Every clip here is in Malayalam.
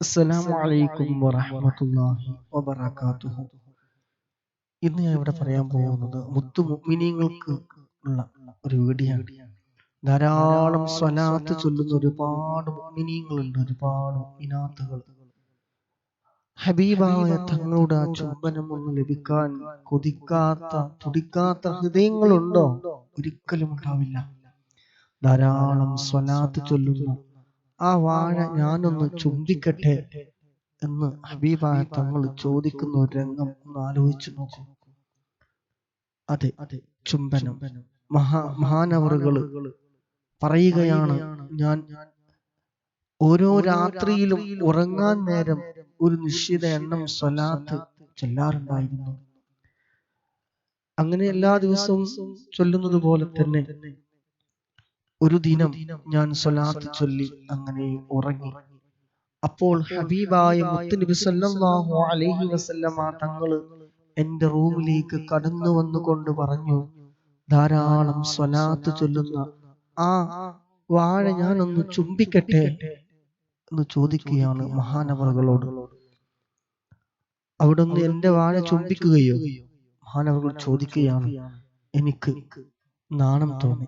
അസ്സലാമു അലൈക്കും വറഹ്മത്തുള്ളാഹി വബറകാതുഹു. ഇന്ന് ഞാൻ ഇവിടെ പറയാൻ പോകുന്നത് മുത്തു മുഅ്മിനീങ്ങൾക്ക് ഉള്ള ഒരു വീഡിയോ ധാരാളം സ്വലാത്ത് ചൊല്ലുന്ന ഒരുപാട് മുഅ്മിനീങ്ങളുണ്ട് ഒരുപാട് മുഅ്മിനാത്തുകൾ. ഹബീബായ തങ്ങളുടെ ആ ചുംബനം ഒന്ന് ലഭിക്കാൻ കൊതിക്കാത്ത തുടിക്കാത്ത ഹൃദയങ്ങളുണ്ടോ? ഒരിക്കലും ഉണ്ടാവില്ല. ധാരാളം സ്വലാത്ത് ചൊല്ലുന്ന ആ വാഴ ഞാനൊന്ന് ചുംബിക്കട്ടെ എന്ന് ഹബീബായ തങ്ങൾ ചോദിക്കുന്ന ഒരു രംഗം ഒന്ന് ആലോചിച്ചു നോക്കൂ. അതെ അതെ ചുംബനം. മഹാ മഹാനവറുകൾ പറയുകയാണ് ഞാൻ ഓരോ രാത്രിയിലും ഉറങ്ങാൻ നേരം ഒരു നിശ്ചിത എണ്ണം സ്വലാത്ത് ചൊല്ലാറുണ്ടായിരുന്നു. അങ്ങനെ എല്ലാ ദിവസവും ചൊല്ലുന്നത് പോലെ തന്നെ ഒരു ദിനം ഞാൻ സ്വലാത്ത് ചൊല്ലി അങ്ങനെ ഉറങ്ങി. അപ്പോൾ ഹബീബായ മുത്ത് നബി സല്ലല്ലാഹു അലൈഹി വസല്ലമ തങ്ങൾ എന്റെ റൂമിലേക്ക് കടന്നു വന്നുകൊണ്ട് പറഞ്ഞു ധാരാളം സ്വലാത്ത് ചൊല്ലുന്ന ആ വാഴ ഞാനൊന്ന് ചുംബിക്കട്ടെ എന്ന് ചോദിക്കുകയാണ് മഹാനവറുകളോട്. അവിടെ നിന്ന് എന്റെ വാഴ ചുംബിക്കുകയോ? മഹാനവറുകൾ ചോദിക്കുകയാണ് എനിക്ക് നാണം തോന്നി.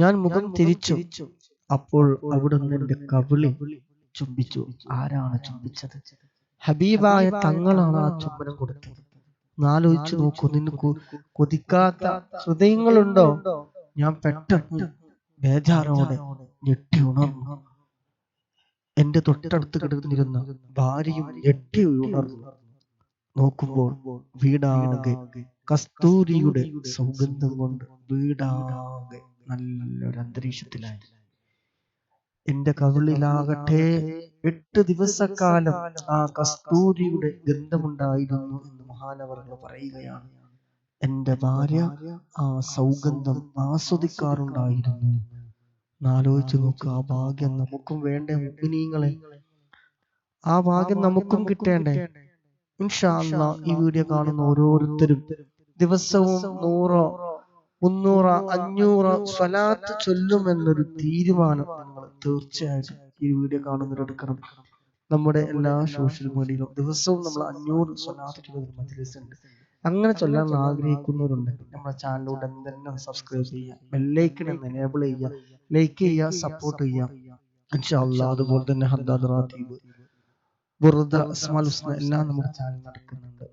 ഞാൻ മുഖം തിരിച്ചു അപ്പോൾ അവിടുന്ന് എന്റെ കവിളി ചുംബിച്ചു. ആരാണ് ചുംബിച്ചത്? ഹബീബായ തങ്ങളാണ് ആ ചുംബനം കൊടുത്തത്. നാലോചിച്ചു നോക്കൂ നിനക്ക് കൊതിക്കാത്ത ഹൃദയങ്ങളുണ്ടോ? ഞാൻ പെട്ടെന്ന് ബേജാറോടെ ഞെട്ടി ഉണർന്നു. എന്റെ തൊട്ടടുത്ത് കിടന്നിരുന്ന ഭാര്യയും ഞെട്ടി ഉണർന്നു. നോക്കുമ്പോൾ വീടാകെ കസ്തൂരിയുടെ സൗഗന്ധം കൊണ്ട് വീടാകെ നല്ലൊരു അന്തരീക്ഷത്തിലായി. എന്റെ കവിളിലാകട്ടെ എട്ട് ദിവസക്കാലം ആ കസ്തൂരിയുടെ ഗന്ധമുണ്ടായിരുന്നു എന്ന് മഹാനവർകൾ പറയുകയാണ്. എന്റെ ഭാര്യ ആ സൗഗന്ധം ആസ്വദിക്കാറുണ്ടായിരുന്നു. ആലോചിച്ചു നോക്ക് ആ ഭാഗ്യം നമുക്കും വേണ്ടേ മുഗ്നീങ്ങളെ ആ ഭാഗ്യം നമുക്കും കിട്ടേണ്ടേ? ഇൻഷാ ഈ വീഡിയോ കാണുന്ന ഓരോരുത്തരും ദിവസവും നൂറോ മുന്നൂറ് അഞ്ഞൂറ് സ്വലാത്ത് ചൊല്ലുമെന്നൊരു തീരുമാനം നമ്മൾ തീർച്ചയായിട്ടും ഈ വീഡിയോ കാണുന്നവർ എടുക്കണം. നമ്മുടെ എല്ലാ സോഷ്യൽ മീഡിയയിലും ദിവസവും നമ്മൾ അഞ്ഞൂറ് സ്വലാത്ത് ചൊല്ലുന്ന മജ്ലിസ് ഉണ്ട് അങ്ങനെ ചൊല്ലാൻ ആഗ്രഹിക്കുന്നവരുണ്ടെങ്കിൽ നമ്മുടെ ചാനലിലൂടെ തന്നെ സബ്സ്ക്രൈബ് ചെയ്യുക. ബെല്ലൈക്കൺ എന്ന് എനേബിൾ ചെയ്യുക. ലൈക്ക് ചെയ്യുക. സപ്പോർട്ട് ചെയ്യുക ഇൻഷാല്ലാ അതുപോലെ തന്നെ ഹദ്ദാദ് റാത്തീബ്. ബുറുദ അസ്മാൽ ഹുസ്ന എല്ലാം നമ്മുടെ ചാനൽ നടക്കുന്നുണ്ട്.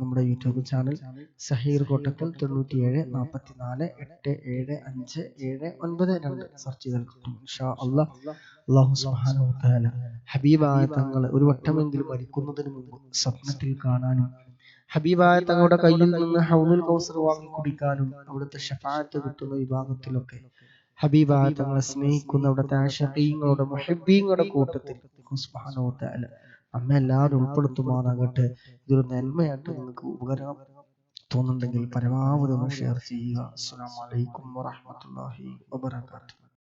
നമ്മുടെ യൂട്യൂബ് ചാനൽ സഹീർ കോട്ടക്കൽ തൊണ്ണൂറ്റിയേഴ് നാൽപ്പത്തിനാല് എട്ട് ഏഴ് അഞ്ച് ഏഴ് ഒൻപത് രണ്ട് സെർച്ച് ചെയ്താൽ കിട്ടും ഇൻഷാ അള്ളാഹ് അള്ളാഹു സുബ്ഹാനഹു വതആല ഹബീബായ തങ്ങളെ ഒരു വട്ടമെങ്കിലും മരിക്കുന്നതിന് മുമ്പ് സ്വപ്നത്തിൽ കാണാനും ഹബീബായ തങ്ങളുടെ കയ്യിൽ നിന്ന് ഹൗലുൽ കൗസർ വാങ്ങി കുടിക്കാനും അവിടുത്തെ ഷഫാഅത്ത് കിട്ടുന്ന വിഭാഗത്തിലൊക്കെ ഹബീബായ തങ്ങളെ സ്നേഹിക്കുന്ന അവിടുത്തെ ആശീങ്ങളുടെ മുഹബീങ്ങളുടെ കൂട്ടത്തിൽ സുബ്ഹാനഹു വതആല നമ്മെ എല്ലാവരും ഉൾപ്പെടുത്തുമാറാകട്ടെ. ഇതൊരു നന്മയായിട്ട് നിങ്ങൾക്ക് ഉപകാരം തോന്നുന്നുണ്ടെങ്കിൽ പരമാവധി ഒന്ന് ഷെയർ ചെയ്യുക. അസ്സലാമു അലൈക്കും വറഹ്മത്തുള്ളാഹി വബറകാതുഹു